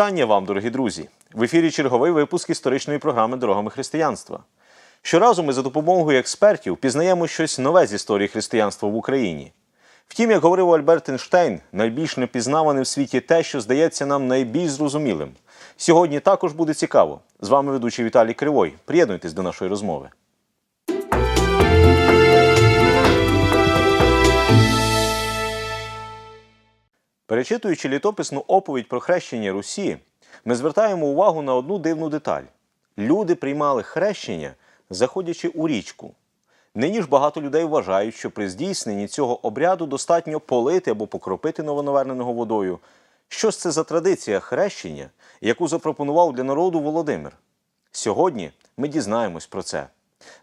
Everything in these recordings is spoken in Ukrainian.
Вітання вам, дорогі друзі! В ефірі черговий випуск історичної програми Дорогами християнства. Щоразу ми за допомогою експертів пізнаємо щось нове з історії християнства в Україні. Втім, як говорив Альберт Ейнштейн, найбільш непізнаване в світі те, що здається нам найбільш зрозумілим. Сьогодні також буде цікаво. З вами ведучий Віталій Кривой. Приєднуйтесь до нашої розмови. Перечитуючи літописну оповідь про хрещення Русі, ми звертаємо увагу на одну дивну деталь: люди приймали хрещення, заходячи у річку. Нині ж багато людей вважають, що при здійсненні цього обряду достатньо полити або покропити новонаверненого водою. Що ж це за традиція хрещення, яку запропонував для народу Володимир? Сьогодні ми дізнаємось про це.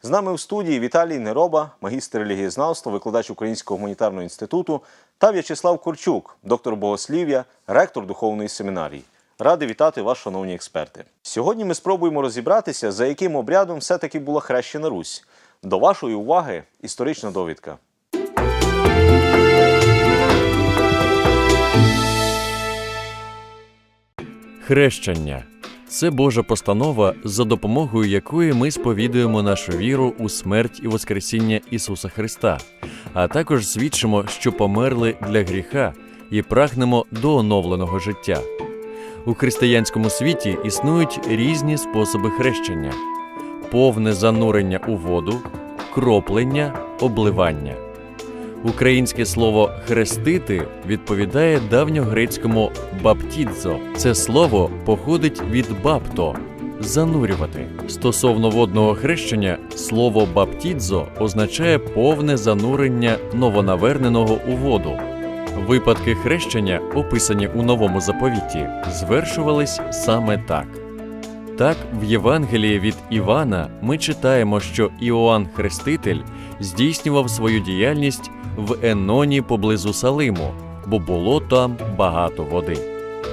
З нами в студії Віталій Нероба, магістр релігієзнавства, викладач Українського гуманітарного інституту, та В'ячеслав Корчук, доктор богослів'я, ректор духовної семінарії. Радий вітати вас, шановні експерти. Сьогодні ми спробуємо розібратися, за яким обрядом все-таки була хрещена Русь. До вашої уваги історична довідка. Хрещення це Божа постанова, за допомогою якої ми сповідуємо нашу віру у смерть і Воскресіння Ісуса Христа, а також свідчимо, що померли для гріха і прагнемо до оновленого життя. У християнському світі існують різні способи хрещення: повне занурення у воду, кроплення, обливання. Українське слово хрестити відповідає давньогрецькому баптідзо. Це слово походить від бапто занурювати. Стосовно водного хрещення, слово баптідзо означає повне занурення новонаверненого у воду. Випадки хрещення, описані у новому заповіті, звершувались саме так. Так, в Євангелії від Івана ми читаємо, що Іоанн Хреститель здійснював свою діяльність в Еноні поблизу Салиму, бо було там багато води.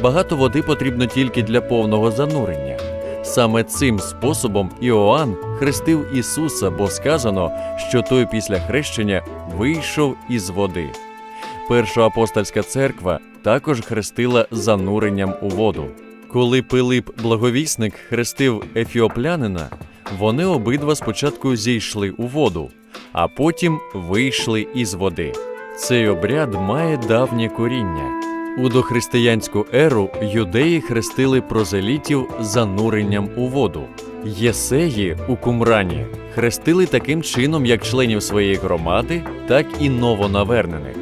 Багато води потрібно тільки для повного занурення. Саме цим способом Іоанн хрестив Ісуса, бо сказано, що той після хрещення вийшов із води. Перша апостольська церква також хрестила зануренням у воду. Коли Пилип благовісник хрестив ефіоплянина, вони обидва спочатку зійшли у воду, а потім вийшли із води. Цей обряд має давнє коріння. У дохристиянську еру юдеї хрестили прозелітів зануренням у воду. Єсеї у Кумрані хрестили таким чином як членів своєї громади, так і новонавернених.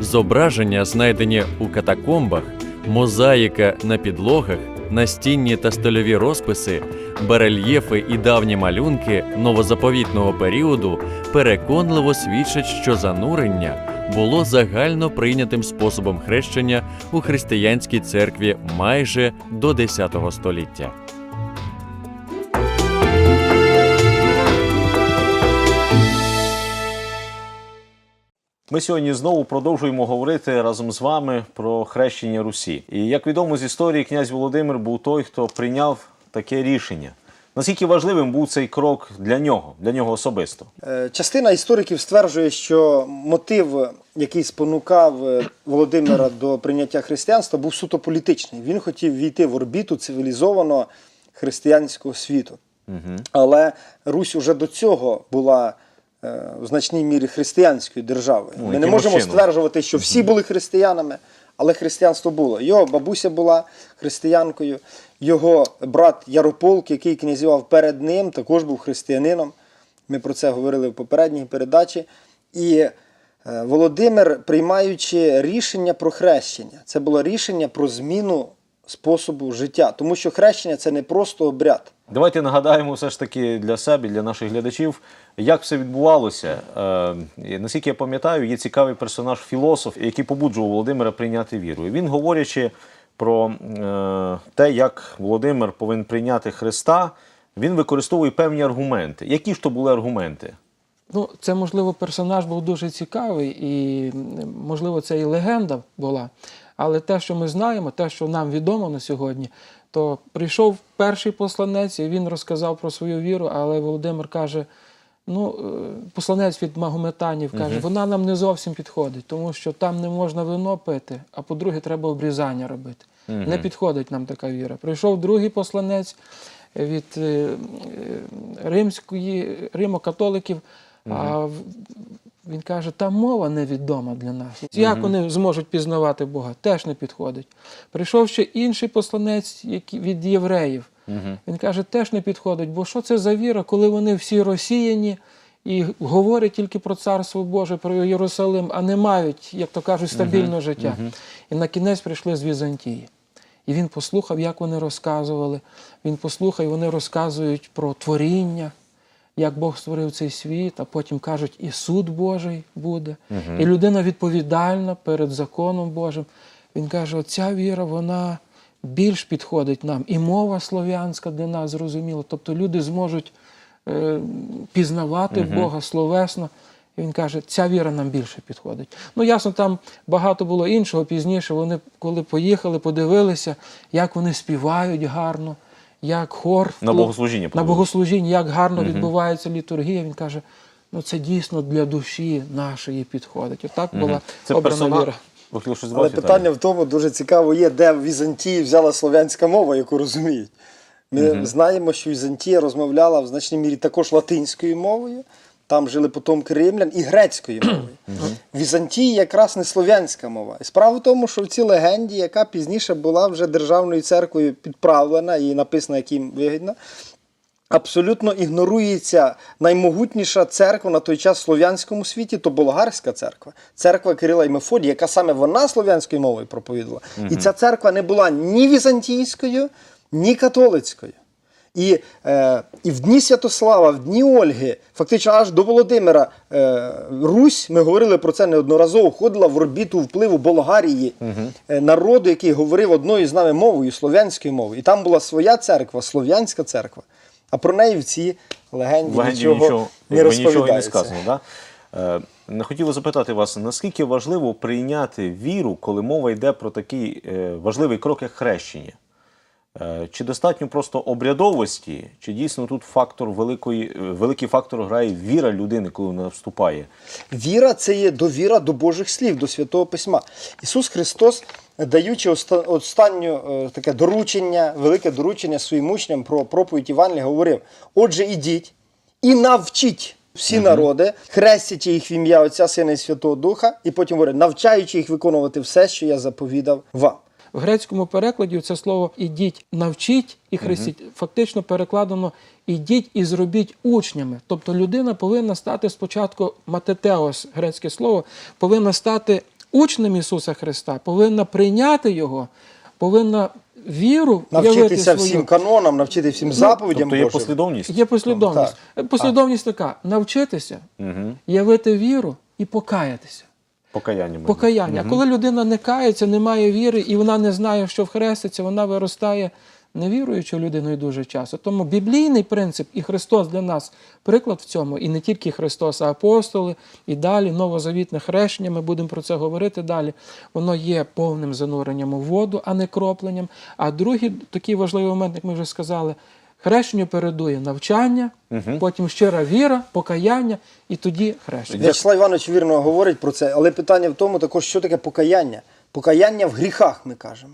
Зображення, знайдені у катакомбах, мозаїка на підлогах, настінні та стольові розписи, барельєфи і давні малюнки новозаповітного періоду переконливо свідчать, що занурення було загально прийнятим способом хрещення у християнській церкві майже до X століття. Ми сьогодні знову продовжуємо говорити разом з вами про хрещення Русі. І як відомо з історії, князь Володимир був той, хто прийняв таке рішення. Наскільки важливим був цей крок для нього, для нього особисто? Е, Частина істориків стверджує, що мотив, який спонукав е, Володимира до прийняття християнства, був суто політичний. Він хотів війти в орбіту цивілізованого християнського світу. Але Русь уже до цього була в значній мірі християнською державою. Ну, Ми не можемо чином. стверджувати, що всі були християнами, але християнство було. Його бабуся була християнкою, його брат Ярополк, який князював перед ним, також був християнином. Ми про це говорили в попередній передачі. І е, Володимир, приймаючи рішення про хрещення, це було рішення про зміну способу життя, тому що хрещення це не просто обряд. Давайте нагадаємо все ж таки для себе, для наших глядачів, як все відбувалося. Е, наскільки я пам'ятаю, є цікавий персонаж філософ, який побуджував Володимира прийняти віру. І він, говорячи про е, те, як Володимир повинен прийняти Христа, він використовує певні аргументи. Які ж то були аргументи? Ну, це, можливо, персонаж був дуже цікавий, і, можливо, це і легенда була. Але те, що ми знаємо, те, що нам відомо на сьогодні, то прийшов перший посланець, і він розказав про свою віру, але Володимир каже: ну, е, посланець від Магометанів каже, вона нам не зовсім підходить, тому що там не можна вино пити, а по-друге, треба обрізання робити. Не підходить нам така віра. Прийшов другий посланець від е, е, римської, римокатоликів, а він каже, та мова невідома для нас. Як вони зможуть пізнавати Бога? Теж не підходить. Прийшов ще інший посланець від євреїв. Він каже, теж не підходить, бо що це за віра, коли вони всі розсіяні і говорять тільки про Царство Боже, про Єрусалим, а не мають, як то кажуть, стабільного життя. І на кінець прийшли з Візантії. І він послухав, як вони розказували. Він послухав, і вони розказують про творіння, як Бог створив цей світ, а потім кажуть, і суд Божий буде. І людина відповідальна перед законом Божим. Він каже: оця віра, вона більш підходить нам. І мова слов'янська для нас зрозуміла. Тобто люди зможуть е, пізнавати Бога словесно. І він каже, ця віра нам більше підходить. Ну, ясно, там багато було іншого пізніше. Вони, коли поїхали, подивилися, як вони співають гарно, як хор На вплив- богослужіння на богослужіння, як гарно відбувається літургія. Він каже, ну це дійсно для душі нашої підходить. Отак була Це обрана персона... віра. Але питання в тому дуже цікаво є, де в Візантії взяла слов'янська мова, яку розуміють. Ми знаємо, що Візантія розмовляла в значній мірі також латинською мовою. Там жили потомки римлян і грецькою мовою. В Візантії якраз не слов'янська мова. І справа в тому, що в цій легенді, яка пізніше була вже державною церквою підправлена і написана, як їм вигідно, абсолютно ігнорується наймогутніша церква на той час в слов'янському світі, то болгарська церква, церква Кирила і Мефодія, яка саме вона слов'янською мовою проповідувала. І ця церква не була ні візантійською, ні католицькою. І, е, і в дні Святослава, в дні Ольги, фактично аж до Володимира, е, Русь, ми говорили про це неодноразово, входила в орбіту впливу Болгарії, е, народу, який говорив одною з нами мовою, слов'янською мовою. І там була своя церква, слов'янська церква. А про неї в цій легенді, легенді нічого, нічого, не якби нічого не сказано. Да? Е, не хотів запитати вас, наскільки важливо прийняти віру, коли мова йде про такий е, важливий крок, як хрещення? Е, чи достатньо просто обрядовості, чи дійсно тут фактор великої, е, великий фактор грає віра людини, коли вона вступає? Віра це є довіра до Божих слів, до Святого Письма. Ісус Христос, даючи оста- останнє е, таке доручення, велике доручення своїм учням про проповідь Євангелія, говорив: Отже, ідіть і навчіть всі народи, хрестячи їх в ім'я Отця, Сина і Святого Духа, і потім говорить, навчаючи їх виконувати все, що я заповідав вам. В грецькому перекладі це слово ідіть, навчіть і хрестіть. Фактично перекладено ідіть і зробіть учнями. Тобто людина повинна стати спочатку матетеос, грецьке слово, повинна стати учнем Ісуса Христа, повинна прийняти Його, повинна віру Навчитися свою. всім канонам, навчити всім заповідям Тобто є Божим. послідовність? Є послідовність. Послідовність така: навчитися, явити віру і покаятися. Покаяння. Покаяння. А коли людина не кається, не має віри, і вона не знає, що вхреститься, вона виростає невіруючою людиною дуже часто. Тому біблійний принцип і Христос для нас приклад в цьому, і не тільки Христос, а апостоли, і далі новозавітне хрещення, ми будемо про це говорити далі. Воно є повним зануренням у воду, а не кропленням. А другий такий важливий момент, як ми вже сказали, хрещенню передує навчання, потім щира віра, покаяння, і тоді хрещення. В'ячеслав Іванович вірно говорить про це, але питання в тому також, що таке покаяння. Покаяння в гріхах, ми кажемо.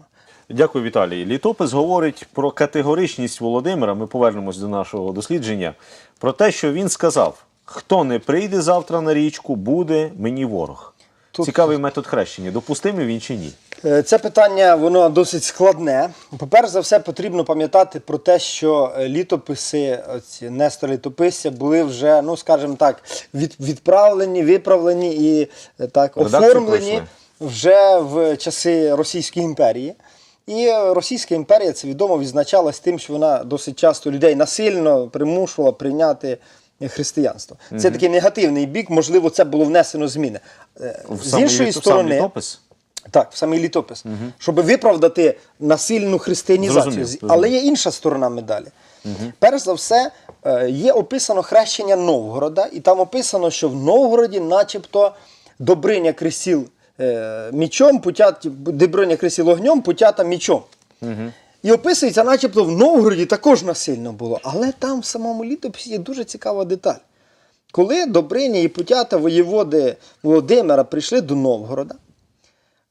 Дякую, Віталій. Літопис говорить про категоричність Володимира. Ми повернемось до нашого дослідження. Про те, що він сказав: хто не прийде завтра на річку, буде мені ворог. Тут- Цікавий метод хрещення. Допустимий він чи ні? Е, Це питання воно досить складне. По-перше за все, потрібно пам'ятати про те, що е, літописи, ці Нестор літописця, були вже, ну скажімо так, від, відправлені, виправлені і е, так оформлені пройшли. вже в часи Російської імперії. І Російська імперія це відомо відзначалась тим, що вона досить часто людей насильно примушувала прийняти християнство. Це такий негативний бік, можливо, це було внесено зміни. В З іншої сам сторони, літопис? Так, в самий літопис, щоб виправдати насильну християнізацію. Зрозумів. Але є інша сторона медалі. Перш за все, е, є описано хрещення Новгорода, і там описано, що в Новгороді, начебто, Добриня кресіл е, мічом, путят, Добриня кресіл огнем, путята мічом. І описується, начебто, в Новгороді також насильно було. Але там в самому літописі є дуже цікава деталь. Коли Добриня і путята воєводи Володимира прийшли до Новгорода,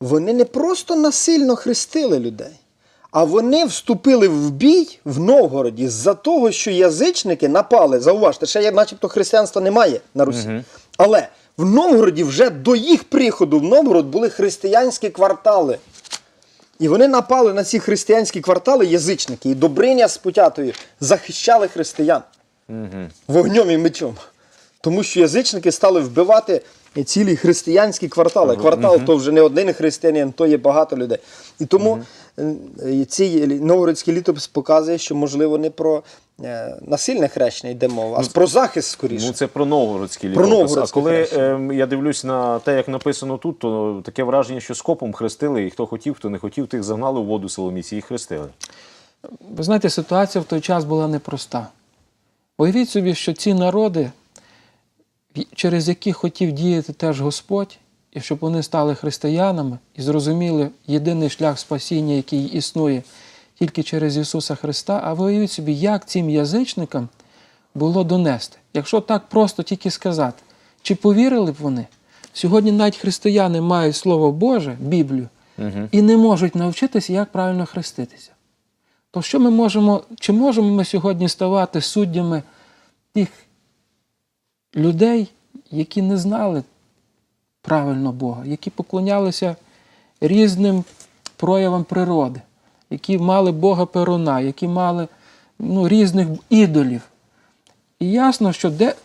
вони не просто насильно хрестили людей, А вони вступили в бій в Новгороді з-за того, що язичники напали. Зауважте, ще є, начебто християнства немає на Русі. Але в Новгороді вже до їх приходу в Новгород були християнські квартали. І вони напали на ці християнські квартали, язичники, і Добриня з Путятою захищали християн вогнем і мечом. Тому що язичники стали вбивати цілі християнські квартали. Квартал то вже не один християнин, то є багато людей. І тому е, цей новгородський літопис показує, що можливо не про е, насильне хрещення йде мова, а про захист скоріше. Ну, це про новгородський Про літопис. новгородське а коли хрещення. ем, я дивлюсь на те, як написано тут, то таке враження, що скопом хрестили, і хто хотів, хто не хотів, тих загнали у воду силоміці і хрестили. Ви знаєте, ситуація в той час була непроста. Уявіть собі, що ці народи, в- через які хотів діяти теж Господь, і щоб вони стали християнами і зрозуміли єдиний шлях спасіння, який існує тільки через Ісуса Христа. А ви уявіть собі, як цим язичникам було донести. Якщо так просто тільки сказати, чи повірили б вони? Сьогодні навіть християни мають Слово Боже, Біблію, і не можуть навчитися, як правильно хреститися. То що ми можемо, чи можемо ми сьогодні ставати суддями тих людей, які не знали правильно Бога, які поклонялися різним проявам природи, які мали Бога перуна, які мали ну, різних ідолів. І ясно, що де,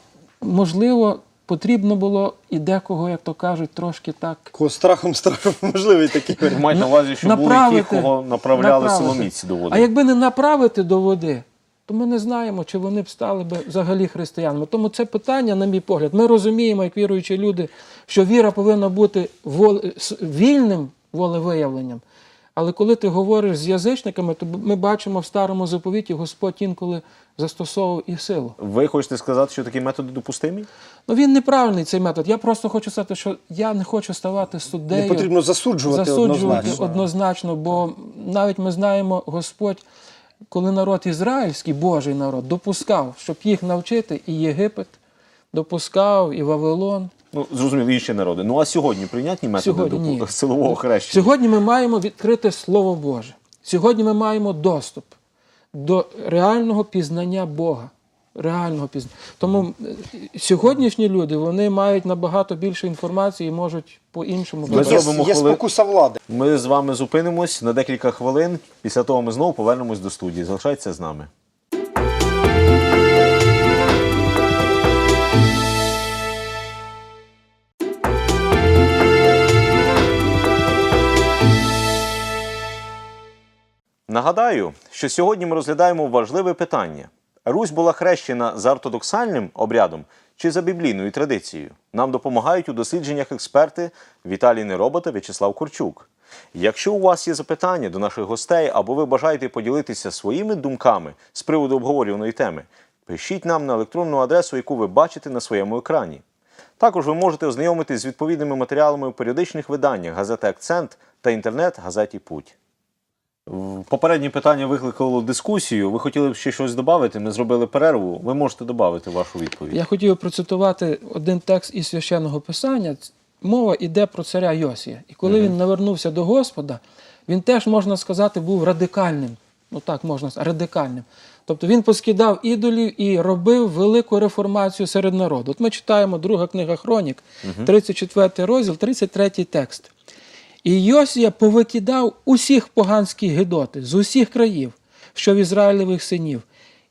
можливо, потрібно було і декого, як то кажуть, трошки так Кого страхом страхом можливий такий варіант. Мають на увазі, що були ті, кого направляли направити. силоміці до води. А якби не направити до води, то ми не знаємо, чи вони б стали би взагалі християнами. Тому це питання, на мій погляд, ми розуміємо, як віруючі люди, що віра повинна бути вільним волевиявленням. Але коли ти говориш з язичниками, то ми бачимо в старому заповіті, Господь інколи застосовував і силу. Ви хочете сказати, що такі методи допустимі? Ну він неправильний цей метод. Я просто хочу сказати, що я не хочу ставати суддею. Не потрібно засуджувати, засуджувати однозначно. однозначно, бо навіть ми знаємо, Господь, коли народ ізраїльський, Божий народ, допускав, щоб їх навчити, і Єгипет допускав, і Вавилон. Ну, зрозуміло, інші народи. Ну а сьогодні прийнятні методи Сьогодні ні. силового хрещення? Сьогодні ми маємо відкрите Слово Боже. Сьогодні ми маємо доступ до реального пізнання Бога. Реального пізнання. Тому е, сьогоднішні люди вони мають набагато більше інформації і можуть по-іншому Ми Є, зробимо є хвили- спокуса влади. Ми з вами зупинимось на декілька хвилин. Після того ми знову повернемось до студії. Залишайтеся з нами. Нагадаю, що сьогодні ми розглядаємо важливе питання: Русь була хрещена за ортодоксальним обрядом чи за біблійною традицією. Нам допомагають у дослідженнях експерти Віталій Нероба В'ячеслав Корчук. Якщо у вас є запитання до наших гостей або ви бажаєте поділитися своїми думками з приводу обговорюваної теми, пишіть нам на електронну адресу, яку ви бачите на своєму екрані. Також ви можете ознайомитись з відповідними матеріалами у періодичних виданнях газети Акцент та інтернет-газеті Путь. Попереднє питання викликало дискусію. Ви хотіли б ще щось додати? Ми зробили перерву. Ви можете додати вашу відповідь. Я хотів процитувати один текст із священного писання. Мова йде про царя Йосія. І коли він навернувся до Господа, він теж, можна сказати, був радикальним. Ну так можна сказати, радикальним. Тобто він поскидав ідолів і робив велику реформацію серед народу. От ми читаємо друга книга Хронік, 34 розділ, 33 текст. І Йосія повикидав усіх поганських гидоти з усіх країв, що в Ізраїлевих синів,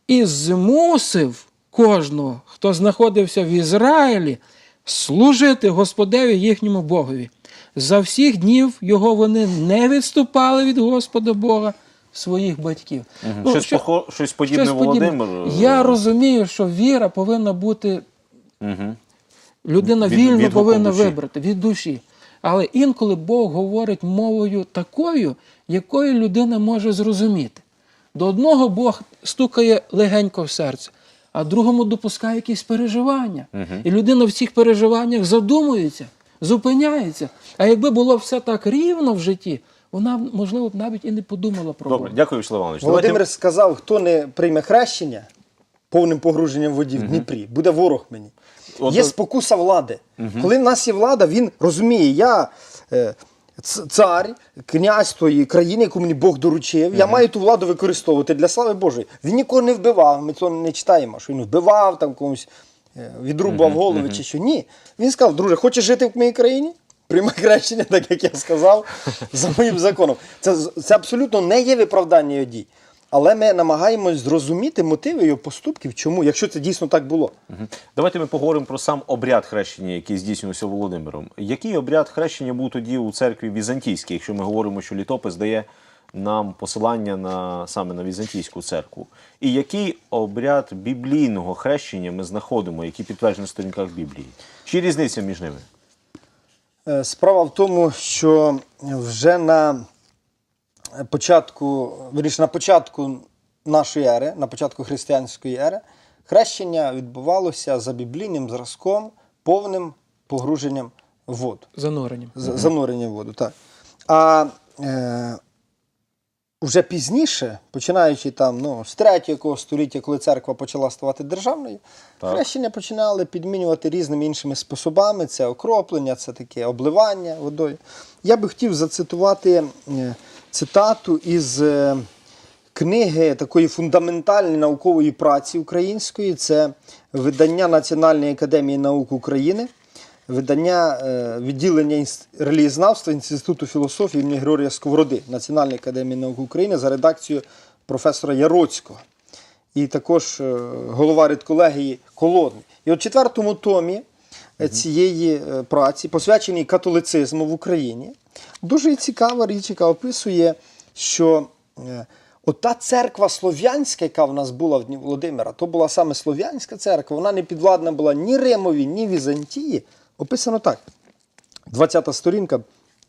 і змусив кожного, хто знаходився в Ізраїлі, служити Господеві їхньому Богові. За всіх днів його вони не відступали від Господа Бога своїх батьків. Ну, щось, що- похо... щось подібне щось подібне. Володимир. е, Я розумію, що віра повинна бути Угу. Людина Від- вільно відгуком повинна душі. вибрати від душі. Але інколи Бог говорить мовою такою, якою людина може зрозуміти. До одного Бог стукає легенько в серце, а другому допускає якісь переживання. І людина в цих переживаннях задумується, зупиняється. А якби було все так рівно в житті, вона, можливо, б навіть і не подумала про Добре, Бога. дякую, Вячеслав Іванович. Володимир Давайте... сказав, хто не прийме хрещення повним погруженням в воді в Дніпрі, буде ворог мені. Є спокуса влади. Коли в нас є влада, він розуміє, я е, цар, князь тої країни, яку мені Бог доручив. Я маю ту владу використовувати для слави Божої. Він нікого не вбивав. Ми цього не читаємо, що він вбивав там комусь, е, відрубав голови чи що. Ні. Він сказав, друже, хочеш жити в моїй країні? Приймай хрещення, так як я сказав, за моїм законом. Це, це абсолютно не є виправдання його дій. Але ми намагаємось зрозуміти мотиви його поступків, чому, якщо це дійсно так було. Мгм. Давайте ми поговоримо про сам обряд хрещення, який здійснювався Володимиром. Який обряд хрещення був тоді у церкві Візантійській, якщо ми говоримо, що літопис дає нам посилання на саме на Візантійську церкву? І який обряд біблійного хрещення ми знаходимо, який підтверджений на сторінках Біблії? Чи різниця між ними? Е, Справа в тому, що вже на початку, вірніше, на початку нашої ери, на початку християнської ери, хрещення відбувалося за біблійним зразком, повним погруженням в воду. Зануренням. З- Занурення в воду, так. А е, вже пізніше, починаючи там, ну, з 3 століття, коли церква почала ставати державною, Так. хрещення починали підмінювати різними іншими способами. Це окроплення, це таке обливання водою. Я би хотів зацитувати е, цитату із е, книги такої фундаментальної наукової праці української. Це видання Національної академії наук України видання е, відділення релігієзнавства Інституту філософії імені Григорія Сковороди Національної академії наук України за редакцією професора Яроцького. І також е, голова редколегії Колодний. І от четвертому томі цієї праці, посвяченій католицизму в Україні, дуже цікава річ, яка описує, що е, ота церква слов'янська, яка в нас була в дні Володимира, то була саме слов'янська церква, вона не підвладна була ні Римові, ні Візантії. Описано так. 20 сторінка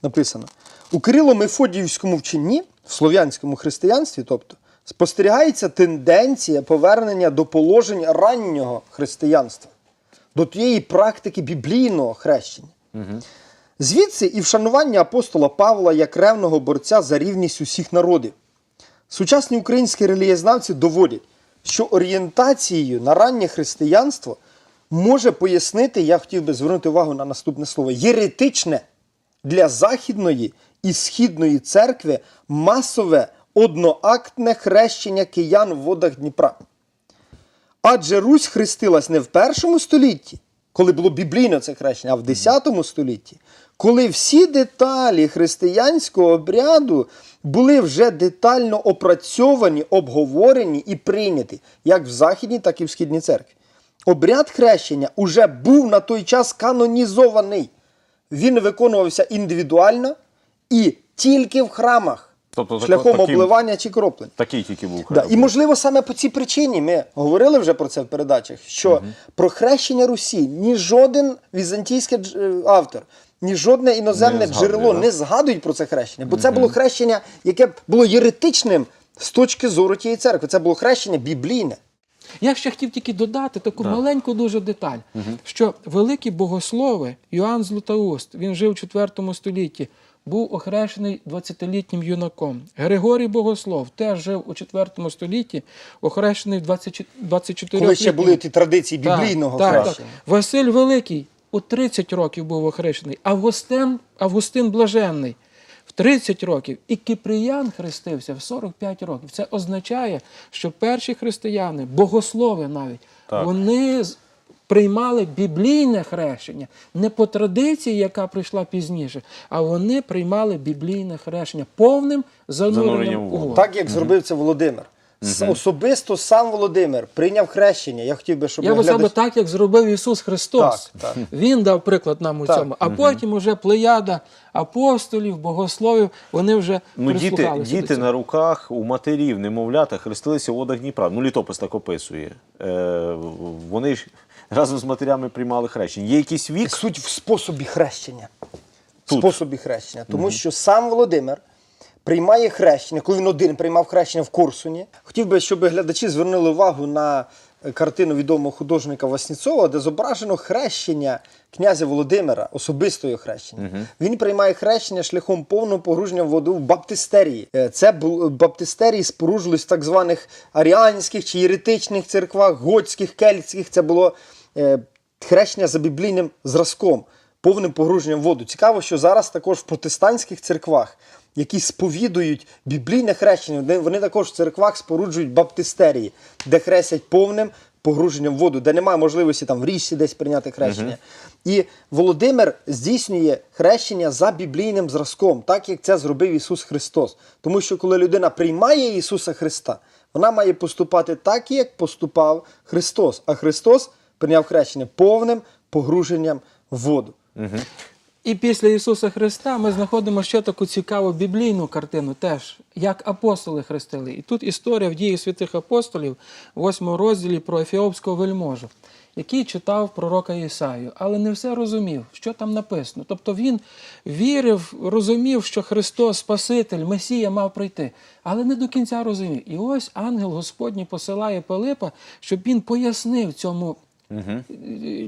написано: у Кирило-Мефодіївському вченні, в слов'янському християнстві, тобто, спостерігається тенденція повернення до положень раннього християнства, до тієї практики біблійного хрещення. Звідси і вшанування апостола Павла як ревного борця за рівність усіх народів. Сучасні українські релігієзнавці доводять, що орієнтацією на раннє християнство може пояснити, я хотів би звернути увагу на наступне слово, єретичне для Західної і Східної церкви масове одноактне хрещення киян в водах Дніпра. Адже Русь хрестилась не в першому столітті, коли було біблійне це хрещення, а в 10 столітті, коли всі деталі християнського обряду були вже детально опрацьовані, обговорені і прийняті, як в Західній, так і в Східній церкві. Обряд хрещення уже був на той час канонізований. Він виконувався індивідуально і тільки в храмах, Тобто шляхом таким- обливання чи кроплень. Такий тільки був Да. І можливо саме по цій причині ми говорили вже про це в передачах, що про хрещення Русі ні жоден візантійський е, автор, ні жодне іноземне Не джерело да? не згадують про це хрещення, бо це було хрещення, яке було єретичним з точки зору тієї церкви. Це було хрещення біблійне. Я ще хотів тільки додати таку маленьку дуже деталь, що великі богослови Йоанн Златоуст, він жив у 4 столітті, був охрещений 20-літнім юнаком. Григорій Богослов теж жив у 4 столітті, охрещений в 24 Коли ще були ті традиції біблійного так, так, так. Василь Великий у 30 років був охрещений, Августин, Августин Блаженний в 30 років, і Киприян хрестився в 45 років. Це означає, що перші християни, богослови навіть, Так. вони приймали біблійне хрещення не по традиції, яка прийшла пізніше, а вони приймали біблійне хрещення повним Зануренням зануренням у воду. Так як зробив це Володимир. С- Особисто сам Володимир прийняв хрещення. Я хотів би, щоб Я би глядач- саме так, як зробив Ісус Христос. Так, так. Він дав приклад нам у Так. цьому. А потім уже плеяда апостолів, богословів, вони вже Ну, діти, прислухалися до діти цього. на руках у матерів, немовлята, хрестилися у водах Дніпра. Ну, літопис так описує. Е, вони ж разом з матерями приймали хрещення. Є якийсь вік? Суть в способі хрещення. В Тут. способі хрещення. Тому що сам Володимир приймає хрещення, коли він один приймав хрещення в Корсуні. Хотів би, щоб глядачі звернули увагу на картину відомого художника Васніцова, де зображено хрещення князя Володимира, особистого хрещення. Він приймає хрещення шляхом повного погруження в воду в баптистерії. Е, Це баптистерії споружились в так званих аріанських чи єретичних церквах, готських, кельтських. Це було е, хрещення за біблійним зразком. повним погруженням в воду. Цікаво, що зараз також в протестантських церквах, які сповідують біблійне хрещення, вони- також в церквах споруджують баптистерії, де хрестять повним погруженням в воду, де немає можливості там в річці десь прийняти хрещення. І Володимир здійснює хрещення за біблійним зразком, так як це зробив Ісус Христос. Тому що коли людина приймає Ісуса Христа, вона має поступати так, як поступав Христос. А Христос прийняв хрещення повним погруженням в воду. І після Ісуса Христа ми знаходимо ще таку цікаву біблійну картину, теж як апостоли хрестили. І тут історія в дії святих апостолів, в восьмому розділі про ефіопського вельможу, який читав пророка Ісаю, але не все розумів, що там написано. Тобто він вірив, розумів, що Христос, Спаситель, Месія мав прийти, але не до кінця розумів. І ось ангел Господній посилає Пилипа, щоб він пояснив цьому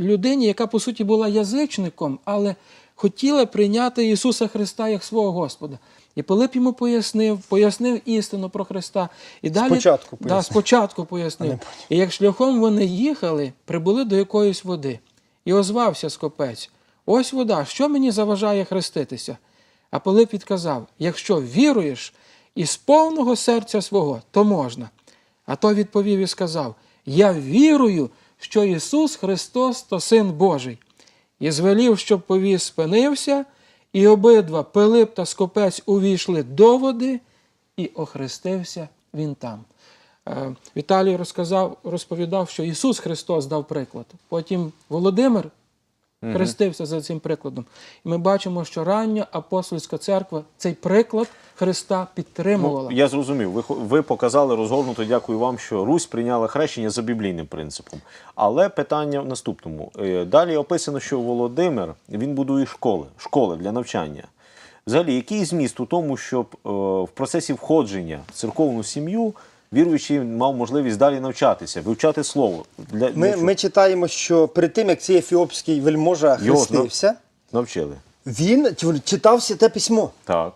людині, яка по суті була язичником, але хотіла прийняти Ісуса Христа як свого Господа. І Пилип йому пояснив, пояснив істину про Христа. І далі, Спочатку да, пояснив. спочатку пояснив. І як шляхом вони їхали, прибули до якоїсь води. І озвався скопець: Ось вода, що мені заважає хреститися? А Пилип відказав: якщо віруєш із повного серця свого, то можна. А той відповів і сказав: Я вірую, що Ісус Христос то Син Божий. І звелів, щоб повіз спинився, і обидва Пилип та Скопець увійшли до води, і охрестився він там. Е, Віталій розповідав, що Ісус Христос дав приклад. Потім Володимир хрестився за цим прикладом. І ми бачимо, що рання апостольська церква цей приклад Христа підтримувала. Ну, я зрозумів. Ви, ви показали розгорнуто, дякую вам, що Русь прийняла хрещення за біблійним принципом. Але питання в наступному. Е, Далі описано, що Володимир він будує школи, школи для навчання. Взагалі, який зміст у тому, щоб е, в процесі входження в церковну сім'ю віруючий мав можливість далі навчатися, вивчати слово? Для, для Ми, чого? ми читаємо, що перед тим, як цей ефіопський вельможа Його ж хрестився, навчили. він читав святе письмо. Так.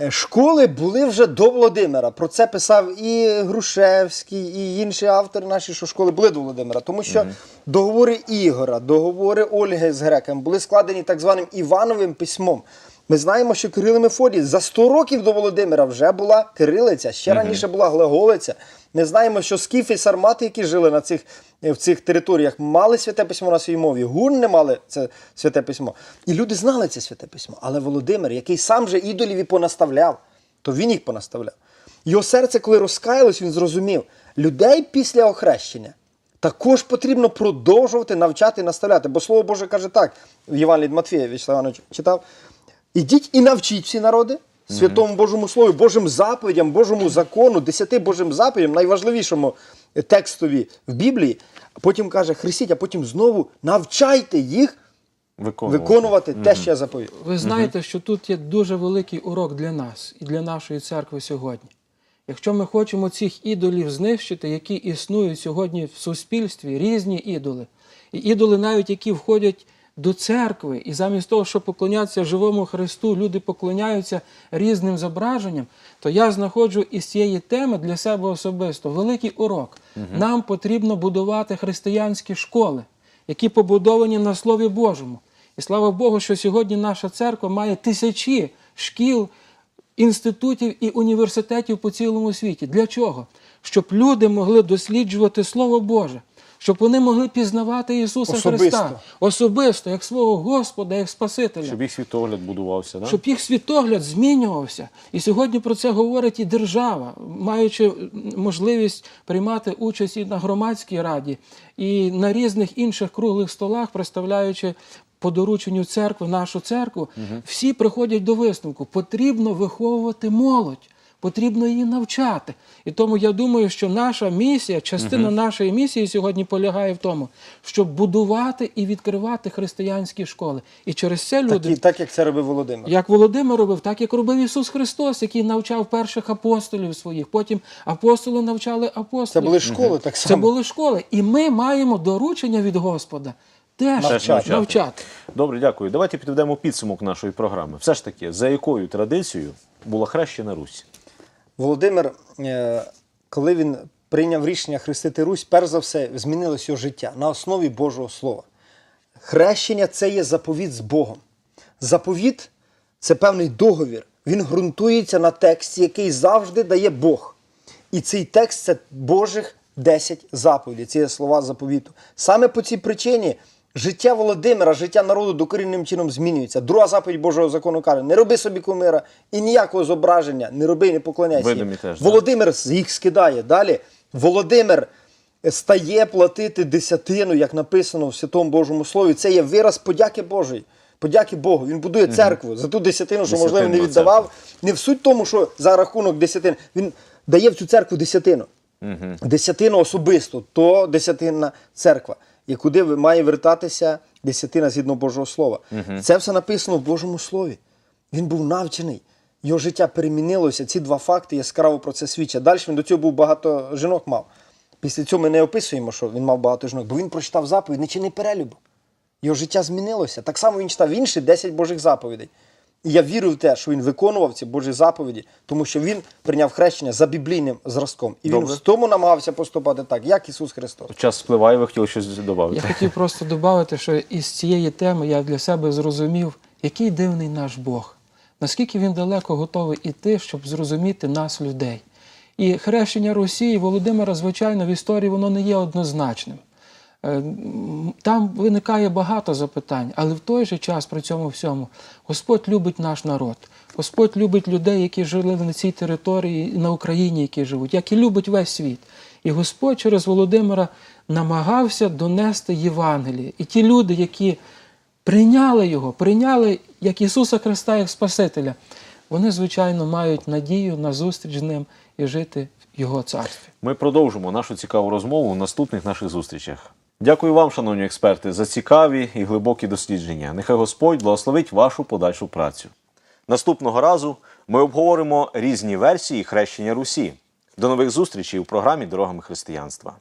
Е, Школи були вже до Володимира. Про це писав і Грушевський, і інші автори наші, що школи були до Володимира. Тому що договори Ігора, договори Ольги з греками були складені так званим Івановим письмом. Ми знаємо, що Кирил і Мефодій за 100 років до Володимира вже була кирилиця, ще раніше була глаголиця. Ми знаємо, що скіфи і сармати, які жили на цих, е, в цих територіях, мали святе письмо на своїй мові. Гунни мали це святе письмо. І люди знали це святе письмо. Але Володимир, який сам же ідолів і понаставляв, то він їх понаставляв. Його серце, коли розкаялось, він зрозумів, людей після охрещення також потрібно продовжувати навчати і наставляти. Бо Слово Боже каже так, в Євангелії від Матфія Вячеслав Іванович читав: ідіть і навчіть всі народи. Святому Божому Слові, Божим заповідям, Божому закону, десяти Божим заповідям, найважливішому текстові в Біблії. А потім каже, хрестіть, а потім знову навчайте їх Виконувати. виконувати те, що я заповів. Ви знаєте, що тут є дуже великий урок для нас і для нашої церкви сьогодні. Якщо ми хочемо цих ідолів знищити, які існують сьогодні в суспільстві, різні ідоли, і ідоли, навіть які входять до церкви, і замість того, щоб поклонятися живому Христу, люди поклоняються різним зображенням, то я знаходжу із цієї теми для себе особисто великий урок. Нам потрібно будувати християнські школи, які побудовані на Слові Божому. І слава Богу, що сьогодні наша церква має тисячі шкіл, інститутів і університетів по цілому світі. Для чого? Щоб люди могли досліджувати Слово Боже, щоб вони могли пізнавати Ісуса Особисто. Христа особисто, як свого Господа, як Спасителя. Щоб їх світогляд будувався, да? Щоб їх світогляд змінювався. І сьогодні про це говорить і держава, маючи можливість приймати участь і на громадській раді, і на різних інших круглих столах, представляючи по дорученню церкви, нашу церкву, всі приходять до висновку: потрібно виховувати молодь. Потрібно її навчати. І тому я думаю, що наша місія, частина нашої місії сьогодні полягає в тому, щоб будувати і відкривати християнські школи. І через це люди Такі, так, як це робив Володимир. як Володимир робив, так як робив Ісус Христос, який навчав перших апостолів своїх. Потім апостоли навчали Це були школи так Це само. були школи. І ми маємо доручення від Господа теж Навчати. навчати. навчати. Добре, дякую. Давайте підведемо підсумок нашої програми. Все ж таки, за якою традицією була хрещена Русь? Володимир, е, коли він прийняв рішення хрестити Русь, перш за все змінилось його життя на основі Божого Слова. Хрещення це є заповіт з Богом. Заповіт це певний договір. Він ґрунтується на тексті, який завжди дає Бог. І цей текст це Божих 10 заповідей. Це є слова заповіту. Саме по цій причині життя Володимира, життя народу докорінним чином змінюється. Друга заповідь Божого закону каже: не роби собі кумира і ніякого зображення, не роби, не поклоняйся. їм». Видимі теж, да. Володимир їх скидає. Далі Володимир стає платити десятину, як написано в Святому Божому Слові. Це є вираз подяки Божої. Подяки Богу. Він будує церкву за ту десятину, що, можливо, не віддавав. Не в суть тому, що за рахунок десятин. Він дає в цю церкву десятину. Десятину особисто, то десятинна церква, і куди має вертатися десятина згідно Божого Слова. Це все написано в Божому Слові. Він був навчений. Його життя перемінилося. Ці два факти яскраво про це свідчать. Далі він до цього був багато жінок мав. Після цього ми не описуємо, що він мав багато жінок, бо він прочитав заповідь, не чини перелюбу. Його життя змінилося. Так само він читав інші 10 Божих заповідей. І я вірю в те, що він виконував ці Божі заповіді, тому що він прийняв хрещення за біблійним зразком. І він в тому намагався поступати так, як Ісус Христос. Час спливає, ви хотіли щось додати. Я хотів просто додати, що із цієї теми я для себе зрозумів, який дивний наш Бог, наскільки він далеко готовий іти, щоб зрозуміти нас, людей. І хрещення Росії Володимира, звичайно, в історії воно не є однозначним. Е, Там виникає багато запитань, але в той же час при цьому всьому Господь любить наш народ. Господь любить людей, які жили на цій території на Україні, які живуть, як і любить весь світ. І Господь через Володимира намагався донести Євангеліє. І ті люди, які прийняли його, прийняли як Ісуса Христа, як Спасителя, вони, звичайно, мають надію на зустріч з ним і жити в Його царстві. Ми продовжимо нашу цікаву розмову у наступних наших зустрічах. Дякую вам, шановні експерти, за цікаві і глибокі дослідження. Нехай Господь благословить вашу подальшу працю. Наступного разу ми обговоримо різні версії хрещення Русі. До нових зустрічей у програмі Дорогами християнства.